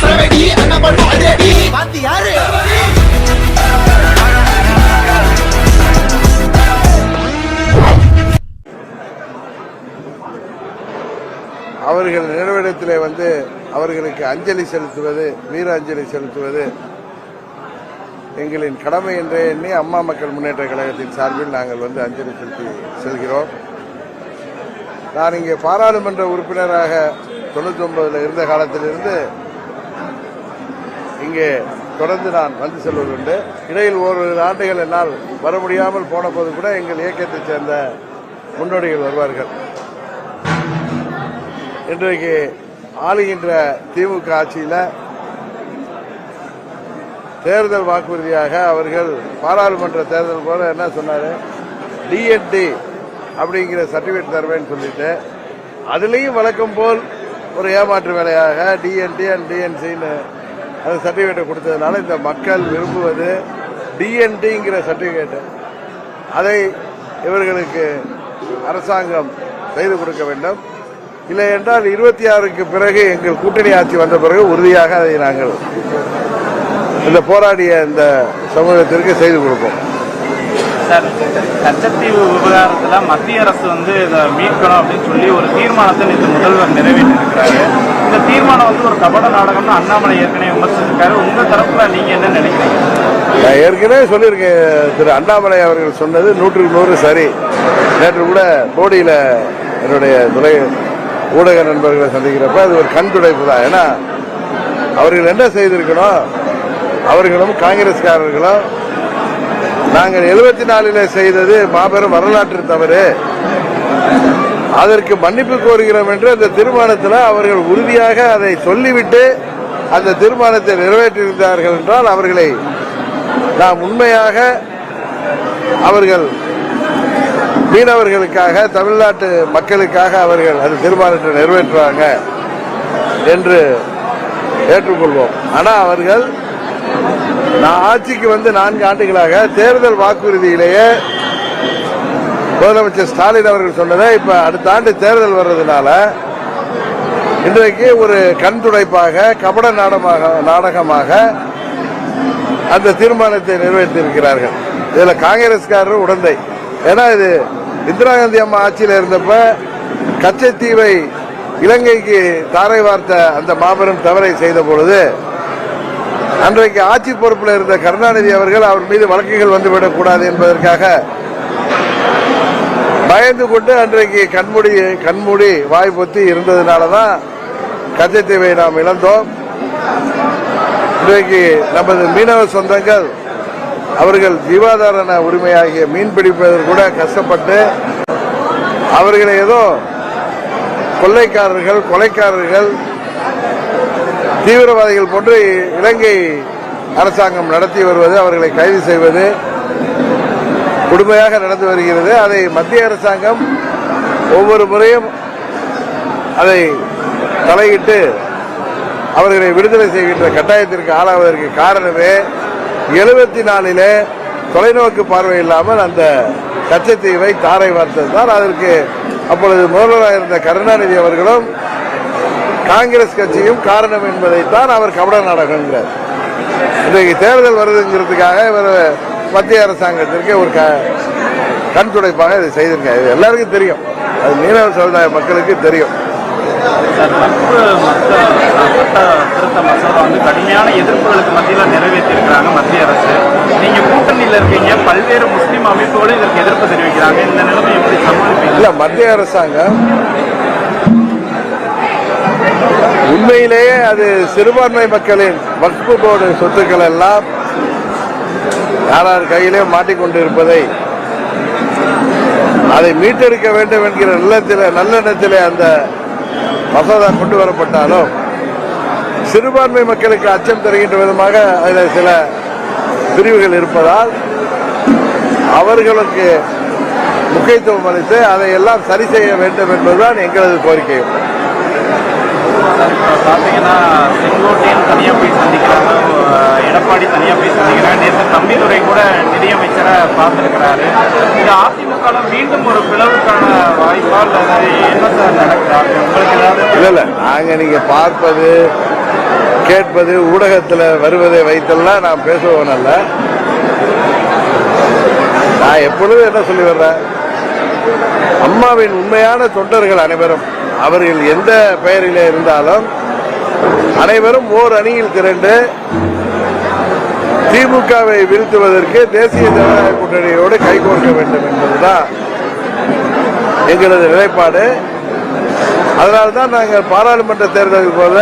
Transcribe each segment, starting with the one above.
சரவெடி பாத்தி யாரு? அவர்கள் நினைவிடத்திலே வந்து அவர்களுக்கு அஞ்சலி செலுத்துவது வீர அஞ்சலி செலுத்துவது எங்களின் கடமை என்றே எண்ணி அம்மா மக்கள் முன்னேற்ற கழகத்தின் சார்பில் நாங்கள் வந்து அஞ்சலி செலுத்தி செல்கிறோம். நான் இங்கே பாராளுமன்ற உறுப்பினராக தொண்ணூற்றி ஒன்பதில் இருந்த காலத்திலிருந்து இங்கே தொடர்ந்து நான் வந்து செல்வதுண்டு. இடையில் ஓரிரு ஆண்டுகள் என்னால் வர முடியாமல் போன போது கூட எங்கள் இயக்கத்தைச் சேர்ந்த முன்னோடிகள் வருவார்கள். இன்றைக்கு ஆளுகின்ற திமுக ஆட்சியில் தேர்தல் வாக்குறுதியாக அவர்கள் பாராளுமன்ற தேர்தல் போல என்ன சொன்னார்? டிஎன்டி அப்படிங்கிற சர்டிபிகேட் தருவேன்னு சொல்லிட்டு அதுலேயும் வழக்கம் போல் ஒரு ஏமாற்று வேலையாக டிஎன்டி அண்ட் டிஎன்சின்னு அந்த சர்டிஃபிகேட்டை கொடுத்ததுனால இந்த மக்கள் விரும்புவது டிஎன்டிங்கிற சர்டிஃபிகேட்டு அதை இவர்களுக்கு அரசாங்கம் செய்து கொடுக்க வேண்டும். இல்லை என்றால் இருபத்தி ஆறுக்கு பிறகு எங்கள் கூட்டணி ஆட்சி வந்த பிறகு உறுதியாக அதை நாங்கள் இந்த போராடிய இந்த சமூகத்திற்கு செய்து கொடுப்போம். சார் கச்சத்தீவு விவகாரத்தில் மத்திய அரசு வந்து இதை மீட்கணும் அப்படின்னு சொல்லி ஒரு தீர்மானத்தை நேற்று முதல்வர் நிறைவேற்றிருக்கிறாரு. இந்த தீர்மானம் வந்து ஒரு கபட நாடகம்னு அண்ணாமலை ஏற்கனவே விமர்சிச்சிருக்காரு. உங்க தரப்புல நீங்க என்ன நினைக்கிறீங்க? நான் ஏற்கனவே சொல்லியிருக்கேன் திரு அண்ணாமலை அவர்கள் சொன்னது நூற்றுக்கு நூறு சரி. நேற்று கூட போடியில் என்னுடைய துறை ஊடக நண்பர்களை சந்திக்கிறப்ப அது ஒரு கண் துடைப்பு தான். ஏன்னா அவர்கள் என்ன செய்திருக்கணும்? அவர்களும் காங்கிரஸ்காரர்களும் நாங்கள் எழுபத்தி நாலில் செய்தது மாபெரும் வரலாற்று தவறு. அதற்கு மன்னிப்பு கோருகிறோம் என்று அந்த தீர்மானத்தில் அவர்கள் உறுதியாக அதை சொல்லிவிட்டு அந்த தீர்மானத்தை நிறைவேற்றியிருந்தார்கள் என்றால் அவர்களை நாம் உண்மையாக அவர்கள் மீனவர்களுக்காக தமிழ்நாட்டு மக்களுக்காக அவர்கள் அந்த தீர்மானத்தை நிறைவேற்றுவாங்க என்று ஏற்றுக்கொள்வோம். ஆனால் அவர்கள் நான் ஆட்சிக்கு வந்து நான்கு ஆண்டுகளாக தேர்தல் வாக்குறுதியிலேயே முதலமைச்சர் ஸ்டாலின் அவர்கள் சொன்னதை இப்ப அடுத்த ஆண்டு தேர்தல் வர்றதுனால இன்றைக்கு ஒரு கண் துடைப்பாக கபட நாடமாக நாடகமாக அந்த தீர்மானத்தை நிறைவேற்றியிருக்கிறார்கள். இதுல காங்கிரஸ்காரர் உடந்தை. ஏன்னா இது இந்திரா காந்தி அம்மா ஆட்சியில் இருந்தப்ப கச்சத்தீவை இலங்கைக்கு தாரை வார்த்த அந்த மாபெரும் தவறை செய்த பொழுது அன்றைக்கு ஆட்சி பொறுப்பில் இருந்த கருணாநிதி அவர்கள் அவர் மீது வழக்குகள் வந்துவிடக் கூடாது என்பதற்காக பயந்து கொண்டு அன்றைக்கு கண்மூடி கண்மூடி வாய் பொத்தி இருந்ததுனால தான் கச்சத்தீவை நாம் இழந்தோம். இன்றைக்கு நமது மீனவ சொந்தங்கள் அவர்கள் ஜீவாதாரண உரிமையாகிய மீன் பிடிப்பதில் கூட கஷ்டப்பட்டு அவர்களை ஏதோ கொள்ளைக்காரர்கள் கொலைக்காரர்கள் தீவிரவாதிகள் போன்று இலங்கை அரசாங்கம் நடத்தி வருவது அவர்களை கைது செய்வது கொடுமையாக நடந்து வருகிறது. அதை மத்திய அரசாங்கம் ஒவ்வொரு முறையும் அதை தலையிட்டு அவர்களை விடுதலை செய்கின்ற கட்டாயத்திற்கு ஆளாவதற்கு காரணமே எழுபத்தி நாலிலே தொலைநோக்கு பார்வை இல்லாமல் அந்த கச்சத்தீவை தாரை வார்த்தது தான் அதற்கு அப்பொழுது முதல்வராக இருந்த கருணாநிதி அவர்களும் காங்கிரஸ் கட்சியும் காரணம் என்பதைத்தான் அவர் கபட நாடகங்கிறார் இன்றைக்கு தேர்தல் வருதுங்கிறதுக்காக இவர் மத்திய அரசாங்கத்திற்கு ஒரு கண் துடைப்பாக இதை செய்திருக்காங்க இது எல்லாருக்கும் தெரியும். அது மீனவ சமுதாய மக்களுக்கு தெரியும். திருத்த மசோதா வந்து கடுமையான எதிர்ப்புகளுக்கு மத்தியில் நிறைவேற்றியிருக்கிறாங்க மத்திய அரசு. நீங்க கூட்டணியில் இருக்கீங்க. பல்வேறு முஸ்லீம் அமைப்புகளும் இதற்கு எதிர்ப்பு தெரிவிக்கிறாங்க. இந்த நிலைமை எப்படி சமாளிப்பீங்க? இல்ல மத்திய அரசாங்கம் உண்மையிலேயே அது சிறுபான்மை மக்களின் வக்பு போர்டு சொத்துக்கள் எல்லாம் யாரார் கையிலே மாட்டிக்கொண்டிருப்பதை அதை மீட்டெடுக்க வேண்டும் என்கிற நல்லத்தில் நல்லெண்ணத்திலே அந்த மசோதா கொண்டு வரப்பட்டாலும் சிறுபான்மை மக்களுக்கு அச்சம் தருகின்ற விதமாக அதில் சில பிரிவுகள் இருப்பதால் அவர்களுக்கு முக்கியத்துவம் அளித்து அதை எல்லாம் சரி செய்ய வேண்டும் என்பதுதான் எங்களது கோரிக்கை சார் இப்போ பார்த்தீங்கன்னா செங்கோட்டையன் தனியாக போய் சந்திக்கிறாங்க. எடப்பாடி தனியாக போய் சந்திக்கிறாங்க. நேற்று தம்பிதுரை கூட நிதியமைச்சரை பார்த்துருக்கிறாரு. இது அதிமுக மீண்டும் ஒரு பிளவுக்கான வாய்ப்பா இல்லை என்ன சார் நடக்குதா உங்களுக்கு ஏதாவது நாங்கள் நீங்கள் பார்ப்பது கேட்பது ஊடகத்தில் வருவதை வைத்தெல்லாம் நான் பேசுபவன் அல்ல. நான் எப்பொழுதும் என்ன சொல்லி வர்றேன்? அம்மாவின் உண்மையான தொண்டர்கள் அனைவரும். அவர்கள் எந்த பெயரிலே இருந்தாலும் அனைவரும் ஓர் அணியில் திரண்டு திமுகவை வீழ்த்துவதற்கு தேசிய ஜனநாயக கூட்டணியோடு கைகோர்க்க வேண்டும் என்பதுதான் எங்களது நிலைப்பாடு. அதனால்தான் நாங்கள் பாராளுமன்ற தேர்தலுக்கு போல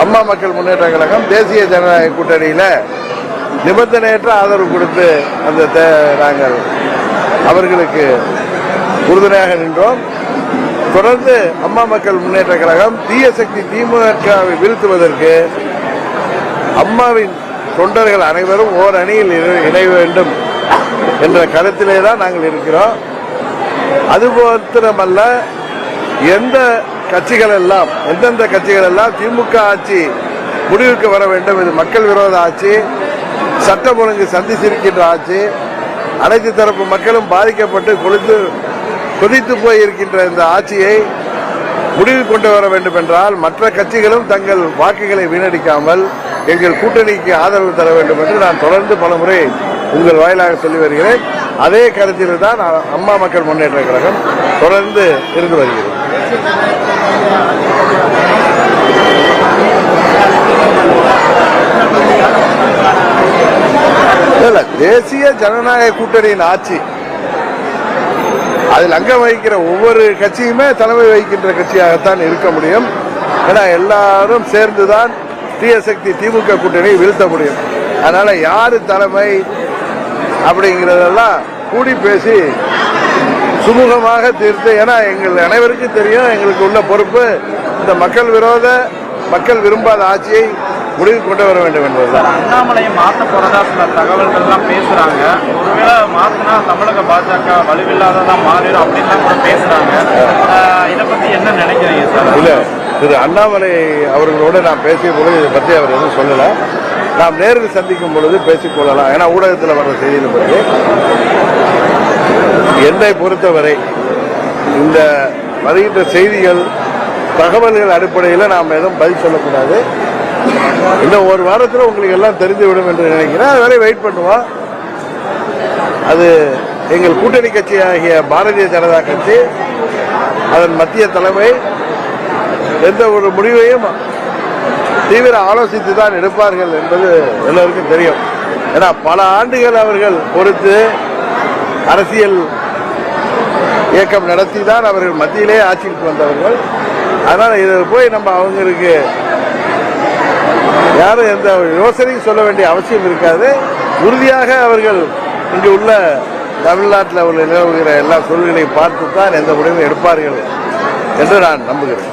அம்மா மக்கள் முன்னேற்ற கழகம் தேசிய ஜனநாயக கூட்டணியில் நிபந்தனையற்ற ஆதரவு கொடுத்து அந்த தே- நாங்கள் அவர்களுக்கு உறுதுணையாக நின்றோம். தொடர்ந்து அம்மா மக்கள் முன்னேற்ற கழகம் தீய சக்தி திமுகவை வீழ்த்துவதற்கு அம்மாவின் தொண்டர்கள் அனைவரும் ஓர் அணியில் இணை- இணைய வேண்டும் என்ற கருத்திலே தான் நாங்கள் இருக்கிறோம். அது மாத்திரமல்ல எந்த கட்சிகள் எல்லாம் எந்தெந்த கட்சிகள் எல்லாம் திமுக ஆட்சி முடிவுக்கு வர வேண்டும். இது மக்கள் விரோத ஆட்சி சட்டம் ஒழுங்கு சந்திச்சிருக்கின்ற ஆட்சி. அனைத்து தரப்பு மக்களும் பாதிக்கப்பட்டு கொழுந்து கொதித்து போய் இருக்கின்ற இந்த ஆட்சியை முடிவு கொண்டு வர வேண்டும் என்றால் மற்ற கட்சிகளும் தங்கள் வாக்குகளை வீணடிக்காமல் எங்கள் கூட்டணிக்கு ஆதரவு தர வேண்டும் என்று நான் தொடர்ந்து பலமுறை உங்கள் வாயிலாக சொல்லி வருகிறேன். அதே கருத்தில் தான் அம்மா மக்கள் முன்னேற்ற கழகம் தொடர்ந்து இருந்து வருகிறது. தேசிய ஜனநாயக கூட்டணியின் ஆட்சி அதில் அங்கம் வகிக்கிற ஒவ்வொரு கட்சியுமே தலைமை வகிக்கின்ற கட்சியாகத்தான் இருக்க முடியும். ஏன்னா எல்லாரும் சேர்ந்துதான் தீயசக்தி திமுக கூட்டணியை வீழ்த்த முடியும். அதனால யாரு தலைமை அப்படிங்கிறதெல்லாம் கூடி பேசி சுமூகமாக தீர்த்து ஏன்னா எங்கள் அனைவருக்கும் தெரியும் எங்களுக்கு உள்ள பொறுப்பு இந்த மக்கள் விரோத மக்கள் விரும்பாத ஆட்சியை முடிவு கொண்டு வர வேண்டும் என்பதுதான். அண்ணாமலையை மாத்த போறதா சில தகவல்கள் எல்லாம் பேசுறாங்க. ஒருவேளை மாத்தினா தமிழக பாஜக வலுவில்லாததா மாறிடும் அப்படின்னு கூட பேசுறாங்க. இதை பத்தி என்ன நினைக்கிறீங்க சார்? இல்ல திரு அண்ணாமலை அவர்களோடு நான் பேசிய பொழுது இதை பற்றி அவர் எதுவும் சொல்லல. நாம் நேரில் சந்திக்கும் பொழுது பேசிக் கொள்ளலாம். ஏன்னா ஊடகத்தில் வர்ற செய்திகளை பற்றி. என்னை பொறுத்தவரை இந்த வருகின்ற செய்திகள் தகவல்கள் அடிப்படையில் நாம் எதுவும் பதில் சொல்லக்கூடாது. இன்னும் ஒரு வாரத்தில் உங்களுக்கு எல்லாம் தெரிந்துவிடும் என்று நினைக்கிறேன். அது வரை வெயிட் பண்ணுவோம். அது எங்கள் கூட்டணி கட்சி ஆகிய பாரதிய ஜனதா கட்சி அதன் மத்திய தலைமை எந்த ஒரு முடிவையும் தீவிர ஆலோசித்து தான் எடுப்பார்கள் என்பது எல்லோருக்கும் தெரியும். ஏன்னா பல ஆண்டுகள் அவர்கள் பொறுத்து அரசியல் இயக்கம் நடத்தி தான் அவர்கள் மத்தியிலே ஆட்சிக்கு வந்தவர்கள். அதனால் இதை போய் நம்ம அவங்களுக்கு யாரும் எந்த யோசனையும் சொல்ல வேண்டிய அவசியம் இருக்காது. உறுதியாக அவர்கள் இங்கு உள்ள தமிழ்நாட்டில் உள்ள நிலவுகிற எல்லா சூழ்நிலையும் பார்த்து தான் எந்த முடிவும் எடுப்பார்கள் என்று நான் நம்புகிறேன்.